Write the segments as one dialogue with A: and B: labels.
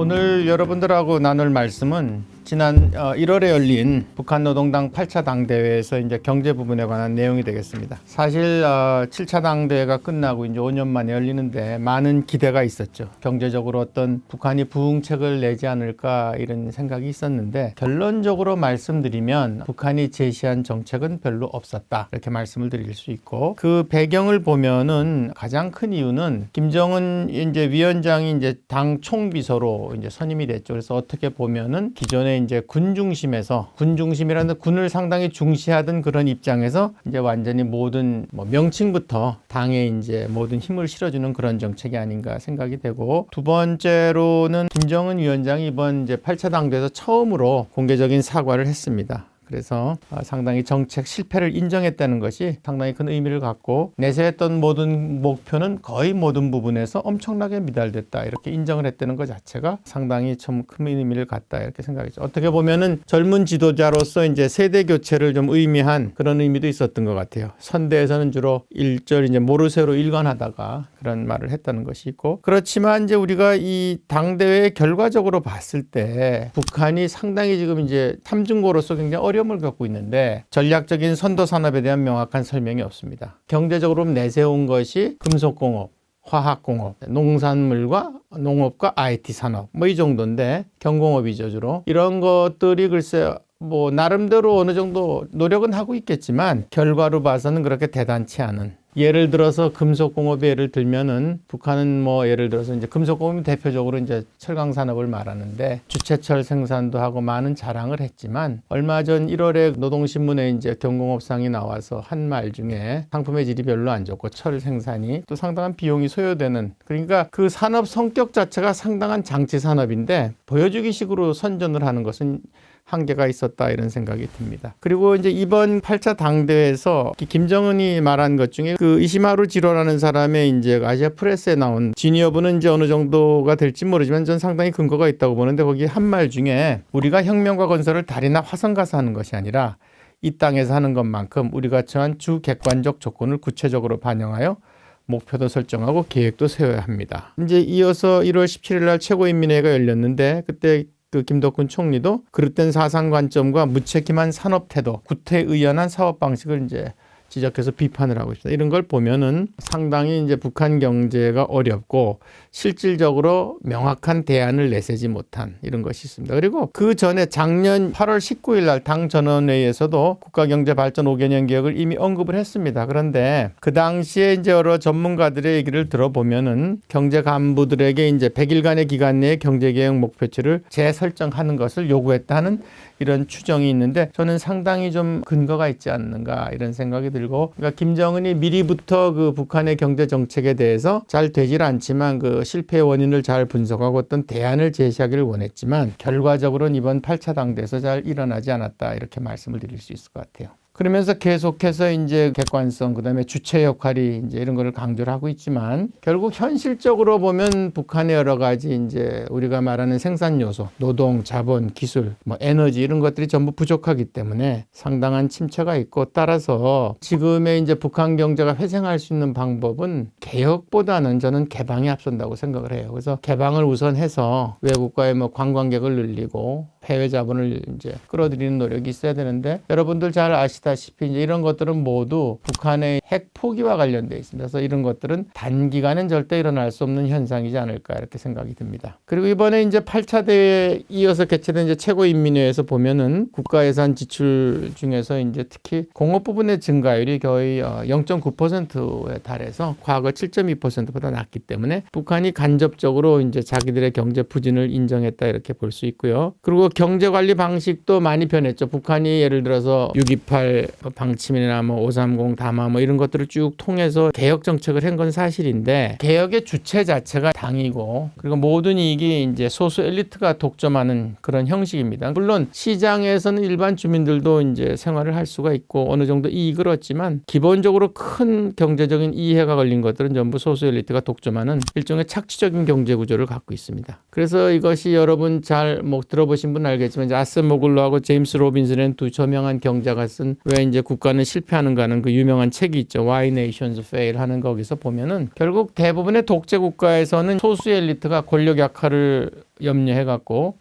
A: 오늘 여러분들하고 나눌 말씀은 지난 어, 1월에 열린 북한 노동당 8차 당대회에서 이제 경제 부분에 관한 내용이 되겠습니다. 사실 어, 7차 당대회가 끝나고 이제 5년 만에 열리는데 많은 기대가 있었죠. 경제적으로 어떤 북한이 부흥책을 내지 않을까 이런 생각이 있었는데 결론적으로 말씀드리면 북한이 제시한 정책은 별로 없었다. 이렇게 말씀을 드릴 수 있고 그 배경을 보면은 가장 큰 이유는 김정은 이제 위원장이 이제 당 총비서로 이제 선임이 됐죠. 그래서 어떻게 보면은 기존에 이제 군 중심에서 군 중심이라는 군을 상당히 중시하던 그런 입장에서 이제 완전히 모든 뭐 명칭부터 당에 이제 모든 힘을 실어주는 그런 정책이 아닌가 생각이 되고 두 번째로는 김정은 위원장이 이번 이제 8차 당대에서 처음으로 공개적인 사과를 했습니다. 그래서 아, 상당히 정책 실패를 인정했다는 것이 상당히 큰 의미를 갖고 내세했던 모든 목표는 거의 모든 부분에서 엄청나게 미달됐다 이렇게 인정을 했다는 것 자체가 상당히 좀 큰 의미를 갖다 이렇게 생각했죠. 어떻게 보면은 젊은 지도자로서 이제 세대 교체를 좀 의미한 그런 의미도 있었던 것 같아요. 선대에서는 주로 일절 이제 모르쇠로 일관하다가 그런 말을 했다는 것이 있고 그렇지만 이제 우리가 이 당대회 결과적으로 봤을 때 북한이 상당히 지금 이제 탐중고로서 굉장히 어려 움을 겪고 있는데 전략적인 선도 산업에 대한 명확한 설명이 없습니다. 경제적으로 내세운 것이 금속공업 화학공업, 농산물과 농업과 IT 산업 뭐 이 정도인데 경공업이죠 주로 이런 것들이 글쎄 뭐 나름대로 어느 정도 노력은 하고 있겠지만 결과로 봐서는 그렇게 대단치 않은 예를 들어서 금속공업의 예를 들면은 북한은 뭐 예를 들어서 이제 금속공업이 대표적으로 이제 철강 산업을 말하는데 주체철 생산도 하고 많은 자랑을 했지만 얼마 전 1월에 노동신문에 이제 경공업상이 나와서 한 말 중에 상품의 질이 별로 안 좋고 철 생산이 또 상당한 비용이 소요되는 그러니까 그 산업 성격 자체가 상당한 장치 산업인데 보여주기 식으로 선전을 하는 것은 한계가 있었다 이런 생각이 듭니다. 그리고 이제 이번 8차 당대회에서 김정은이 말한 것 중에 그 이시마루 지로라는 사람의 이제 아시아 프레스에 나온 지니어브는 이제 어느 정도가 될지 모르지만 전 상당히 근거가 있다고 보는데 거기 한 말 중에 우리가 혁명과 건설을 달이나 화성 가서 하는 것이 아니라 이 땅에서 하는 것만큼 우리가 처한 주 객관적 조건을 구체적으로 반영하여 목표도 설정하고 계획도 세워야 합니다. 이제 이어서 1월 17일 날 최고인민회의가 열렸는데 그때 그 김덕훈 총리도 그릇된 사상 관점과 무책임한 산업 태도, 구태의연한 사업 방식을 이제 지적해서 비판을 하고 있습니다. 이런 걸 보면은 상당히 이제 북한 경제가 어렵고 실질적으로 명확한 대안을 내세지 못한 이런 것이 있습니다. 그리고 그 전에 작년 8월 19일 날 당 전원회의에서도 국가경제발전 5개년 계획을 이미 언급을 했습니다. 그런데 그 당시에 이제 여러 전문가들의 얘기를 들어보면은 경제 간부들에게 이제 100일간의 기간 내에 경제계획 목표치를 재설정하는 것을 요구했다는 이런 추정이 있는데 저는 상당히 좀 근거가 있지 않는가 이런 생각이 들고 그러니까 김정은이 미리부터 그 북한의 경제 정책에 대해서 잘 되질 않지만 그 실패의 원인을 잘 분석하고 어떤 대안을 제시하기를 원했지만 결과적으로는 이번 8차 당대에서 잘 일어나지 않았다 이렇게 말씀을 드릴 수 있을 것 같아요. 그러면서 계속해서 이제 객관성 그 다음에 주체 역할이 이제 이런 거를 강조를 하고 있지만 결국 현실적으로 보면 북한의 여러 가지 이제 우리가 말하는 생산 요소, 노동, 자본, 기술, 뭐 에너지 이런 것들이 전부 부족하기 때문에 상당한 침체가 있고 따라서 지금의 이제 북한 경제가 회생할 수 있는 방법은 개혁보다는 저는 개방이 앞선다고 생각을 해요. 그래서 개방을 우선해서 외국과의 뭐 관광객을 늘리고 해외 자본을 이제 끌어들이는 노력이 있어야 되는데 여러분들 잘 아시다시피 이제 이런 것들은 모두 북한의 핵 포기와 관련돼 있습니다. 그래서 이런 것들은 단기간엔 절대 일어날 수 없는 현상이지 않을까 이렇게 생각이 듭니다. 그리고 이번에 이제 8차 대회에 이어서 개최된 이제 최고인민회에서 보면은 국가 예산 지출 중에서 이제 특히 공업 부분의 증가율이 거의 0.9%에 달해서 과거 7.2%보다 낮기 때문에 북한이 간접적으로 이제 자기들의 경제 부진을 인정했다 이렇게 볼 수 있고요. 그리고 경제 관리 방식도 많이 변했죠. 북한이 예를 들어서 628 방침이나 뭐 530 담화 뭐 이런 것들을 쭉 통해서 개혁 정책을 한 건 사실인데 개혁의 주체 자체가 당이고 그리고 모든 이익이 이제 소수 엘리트가 독점하는 그런 형식입니다. 물론 시장에서는 일반 주민들도 이제 생활을 할 수가 있고 어느 정도 이익을 얻지만 기본적으로 큰 경제적인 이해가 걸린 것들은 전부 소수 엘리트가 독점하는 일종의 착취적인 경제 구조를 갖고 있습니다. 그래서 이것이 여러분 잘 뭐 들어보신 분분 알겠지만 이제 아세모글로하고 제임스 로빈슨은 두 저명한 경자가 쓴 왜 이제 국가는 실패하는가는 그 유명한 책이 있죠. Why Nations Fail 하는 거기서 보면은 결국 대부분의 독재 국가에서는 소수 엘리트가 권력 약화를 염려해 갖고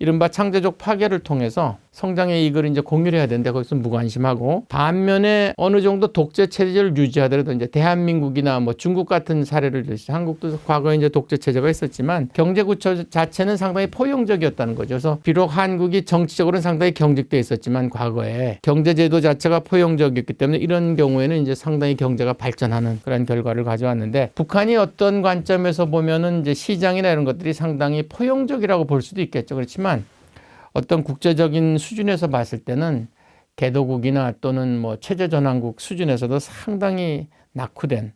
A: 이른바 창제적 파괴를 통해서 성장의 이익을 이제 공유를 해야 되는데 거기서 무관심하고 반면에 어느 정도 독재 체제를 유지하더라도 이제 대한민국이나 뭐 중국 같은 사례를 들시 한국도 과거에 이제 독재 체제가 있었지만 경제 구조 자체는 상당히 포용적이었다는 거죠. 그래서 비록 한국이 정치적으로는 상당히 경직돼 있었지만 과거에 경제 제도 자체가 포용적이었기 때문에 이런 경우에는 이제 상당히 경제가 발전하는 그런 결과를 가져왔는데 북한이 어떤 관점에서 보면은 이제 시장이나 이런 것들이 상당히 포용적이라고 볼 수도 있겠죠. 그렇 지만 어떤 국제적인 수준에서 봤을 때는 개도국이나 또는 뭐 체제 전환국 수준에서도 상당히 낙후된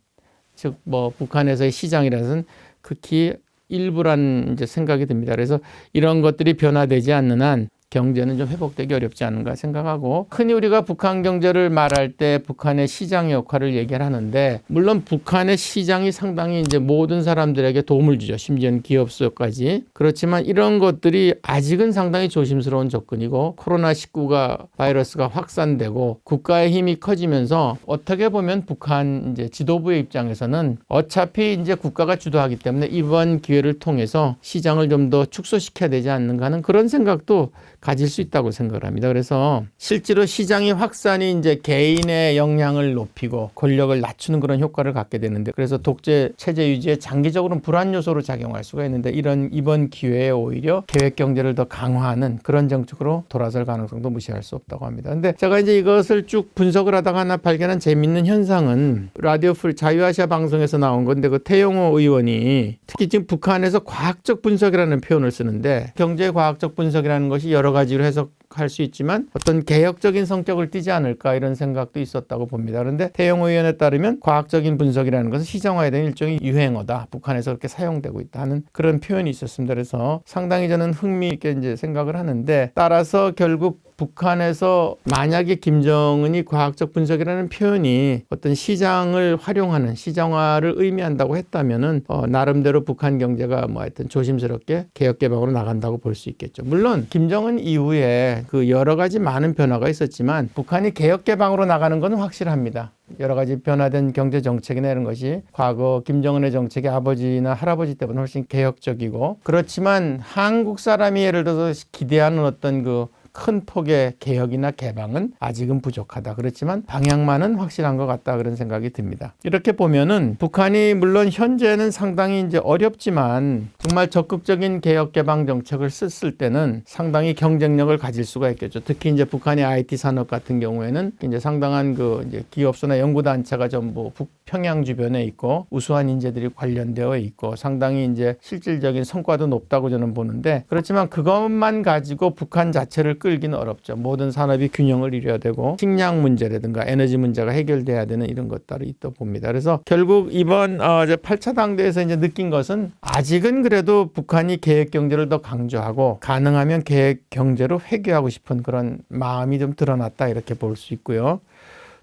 A: 즉 뭐 북한에서의 시장이라서는 극히 일부란 이제 생각이 듭니다. 그래서 이런 것들이 변화되지 않는 한 경제는 좀 회복되기 어렵지 않은가 생각하고 흔히 우리가 북한 경제를 말할 때 북한의 시장 역할을 얘기를 하는데 물론 북한의 시장이 상당히 이제 모든 사람들에게 도움을 주죠. 심지어는 기업소까지. 그렇지만 이런 것들이 아직은 상당히 조심스러운 접근이고 코로나19가 바이러스가 확산되고 국가의 힘이 커지면서 어떻게 보면 북한 이제 지도부의 입장에서는 어차피 이제 국가가 주도하기 때문에 이번 기회를 통해서 시장을 좀 더 축소시켜야 되지 않는가 하는 그런 생각도 가질 수 있다고 생각을 합니다. 그래서 실제로 시장의 확산이 이제 개인의 역량을 높이고 권력을 낮추는 그런 효과를 갖게 되는데 그래서 독재 체제 유지에 장기적으로는 불안 요소로 작용할 수가 있는데 이런 이번 기회에 오히려 계획 경제를 더 강화하는 그런 정책으로 돌아설 가능성도 무시할 수 없다고 합니다. 근데 제가 이제 이것을 쭉 분석을 하다가 하나 발견한 재밌는 현상은 라디오 풀 자유아시아 방송에서 나온 건데 그 태용호 의원이 특히 지금 북한에서 과학적 분석이라는 표현을 쓰는데 경제 과학적 분석이라는 것이 여러 가지로 해석 할 수 있지만 어떤 개혁적인 성격을 띠지 않을까 이런 생각도 있었다고 봅니다. 그런데 태영호 의원에 따르면 과학적인 분석이라는 것은 시정화에 대한 일종의 유행어다. 북한에서 그렇게 사용되고 있다 하는 그런 표현이 있었습니다. 그래서 상당히 저는 흥미있게 이제 생각을 하는데 따라서 결국 북한에서 만약에 김정은이 과학적 분석이라는 표현이 어떤 시장을 활용하는 시장화를 의미한다고 했다면은 어, 나름대로 북한 경제가 뭐 하여튼 조심스럽게 개혁 개방으로 나간다고 볼 수 있겠죠. 물론 김정은 이후에 그 여러 가지 많은 변화가 있었지만 북한이 개혁 개방으로 나가는 것은 확실합니다. 여러 가지 변화된 경제 정책이나 이런 것이 과거 김정은의 정책이 아버지나 할아버지 때보다 훨씬 개혁적이고 그렇지만 한국 사람이 예를 들어서 기대하는 어떤 그 큰 폭의 개혁이나 개방은 아직은 부족하다. 그렇지만 방향만은 확실한 것 같다. 그런 생각이 듭니다. 이렇게 보면은 북한이 물론 현재는 상당히 이제 어렵지만 정말 적극적인 개혁 개방 정책을 썼을 때는 상당히 경쟁력을 가질 수가 있겠죠. 특히 이제 북한의 IT 산업 같은 경우에는 이제 상당한 그 이제 기업소나 연구 단체가 전부 북평양 주변에 있고 우수한 인재들이 관련되어 있고 상당히 이제 실질적인 성과도 높다고 저는 보는데 그렇지만 그것만 가지고 북한 자체를 끌기는 어렵죠. 모든 산업이 균형을 이뤄야 되고 식량 문제라든가 에너지 문제가 해결돼야 되는 이런 것들이 있다 봅니다. 그래서 결국 이번 어, 이제 8차 당대에서 이제 느낀 것은 아직은 그래도 북한이 계획 경제를 더 강조하고 가능하면 계획 경제로 회귀하고 싶은 그런 마음이 좀 드러났다 이렇게 볼 수 있고요.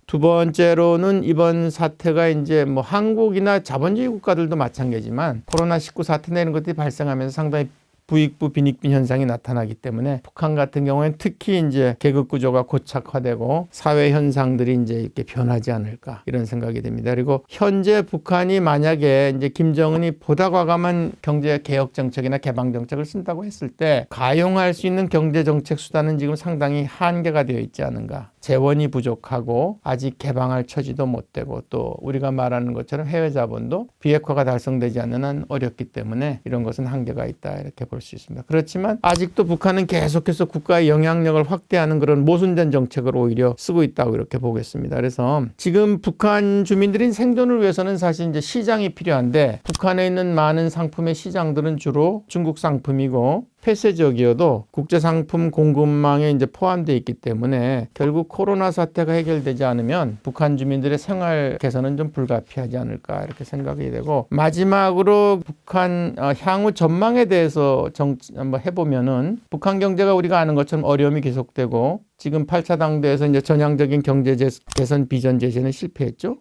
A: 두 번째로는 이번 사태가 이제 뭐 한국이나 자본주의 국가들도 마찬가지지만 코로나 19 사태 내는 것들이 발생하면서 상당히 부익부 빈익빈 현상이 나타나기 때문에 북한 같은 경우에는 특히 이제 계급 구조가 고착화되고 사회 현상들이 이제 이렇게 변하지 않을까 이런 생각이 듭니다. 그리고 현재 북한이 만약에 이제 김정은이 보다 과감한 경제 개혁 정책이나 개방 정책을 쓴다고 했을 때 가용할 수 있는 경제 정책 수단은 지금 상당히 한계가 되어 있지 않은가. 재원이 부족하고 아직 개방할 처지도 못 되고 또 우리가 말하는 것처럼 해외 자본도 비핵화가 달성되지 않는 한 어렵기 때문에 이런 것은 한계가 있다 이렇게 볼 수 있습니다. 그렇지만 아직도 북한은 계속해서 국가의 영향력을 확대하는 그런 모순된 정책을 오히려 쓰고 있다고 이렇게 보겠습니다. 그래서 지금 북한 주민들인 생존을 위해서는 사실 이제 시장이 필요한데 북한에 있는 많은 상품의 시장들은 주로 중국 상품이고 폐쇄적이어도 국제 상품 공급망에 이제 포함되어 있기 때문에 결국 코로나 사태가 해결되지 않으면 북한 주민들의 생활 개선은 좀 불가피하지 않을까 이렇게 생각이 되고 마지막으로 북한 어, 향후 전망에 대해서 정 한번 해보면은 북한 경제가 우리가 아는 것처럼 어려움이 계속되고 지금 8차 당대에서 이제 전향적인 경제 개선 비전 제시는 실패했죠.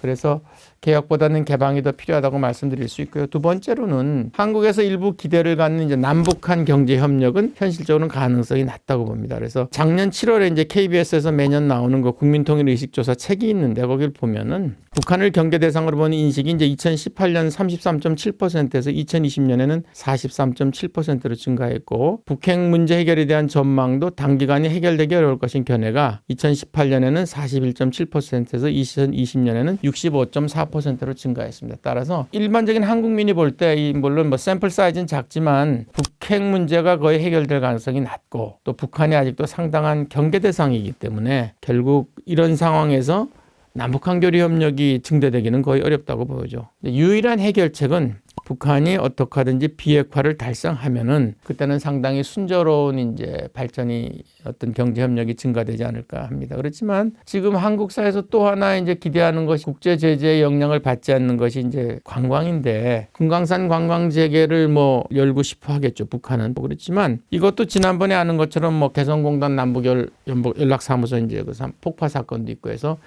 A: 그래서 개혁보다는 개방이 더 필요하다고 말씀드릴 수 있고요. 두 번째로는 한국에서 일부 기대를 갖는 이제 남북한 경제 협력은 현실적으로는 가능성이 낮다고 봅니다. 그래서 작년 7월에 이제 KBS에서 매년 나오는 거 국민통일 의식조사 책이 있는데 거기를 보면은 북한을 경제 대상으로 보는 인식이 이제 2018년 33.7%에서 2020년에는 43.7%로 증가했고 북핵 문제 해결에 대한 전망도 단기간에 해결되기 어려울 것인 견해가 2018년에는 41.7%에서 2020년에는 65.4%로 증가했습니다. 따라서 일반적인 한국민이 볼 때 이 물론 뭐 샘플 사이즈는 작지만 북핵 문제가 거의 해결될 가능성이 낮고 또 북한이 아직도 상당한 경계 대상이기 때문에 결국 이런 상황에서 남북한 교류 협력이 증대되기는 거의 어렵다고 보여죠. 유일한 해결책은 북한이 어떻게 하든지 비핵화를 달성하면은 그때는 상당히 순조로운 이제 발전이 어떤 경제 협력이 증가되지 않을까 합니다. 그렇지만 지금 한국 사회에서 또 하나 이제 기대하는 것이 국제 제재의 영향을 받지 않는 것이 이제 관광인데 금강산 관광 재개를 뭐 열고 싶어 하겠죠. 북한은 뭐 그렇지만 이것도 지난번에 아는 것처럼 뭐 개성공단 남북 연- 연복- 연락사무소 이제 그 삼- 폭파 사건도 있고 해서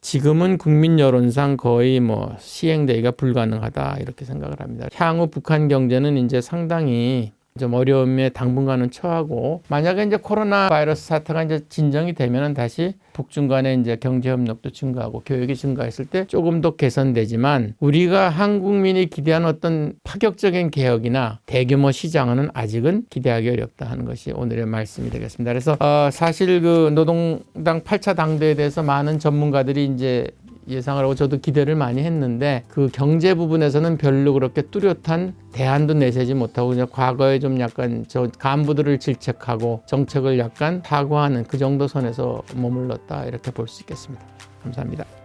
A: 지금은 국민 여론상 거의 뭐 시행되기가 불가능하다 이렇게 생각을 합니다. 향후 북한 경제는 이제 상당히 좀 어려움에 당분간은 처하고 만약에 이제 코로나 바이러스 사태가 이제 진정이 되면은 다시 북중 간의 이제 경제 협력도 증가하고 교육이 증가했을 때 조금 더 개선되지만 우리가 한국민이 기대하는 어떤 파격적인 개혁이나 대규모 시장은 아직은 기대하기 어렵다 하는 것이 오늘의 말씀이 되겠습니다. 그래서 어, 사실 그 노동당 8차 당대에 대해서 많은 전문가들이 이제 예상을 하고 저도 기대를 많이 했는데 그 경제 부분에서는 별로 그렇게 뚜렷한 대안도 내세지 못하고 그냥 과거에 좀 약간 저 간부들을 질책하고 정책을 약간 사과하는 그 정도 선에서 머물렀다 이렇게 볼 수 있겠습니다. 감사합니다.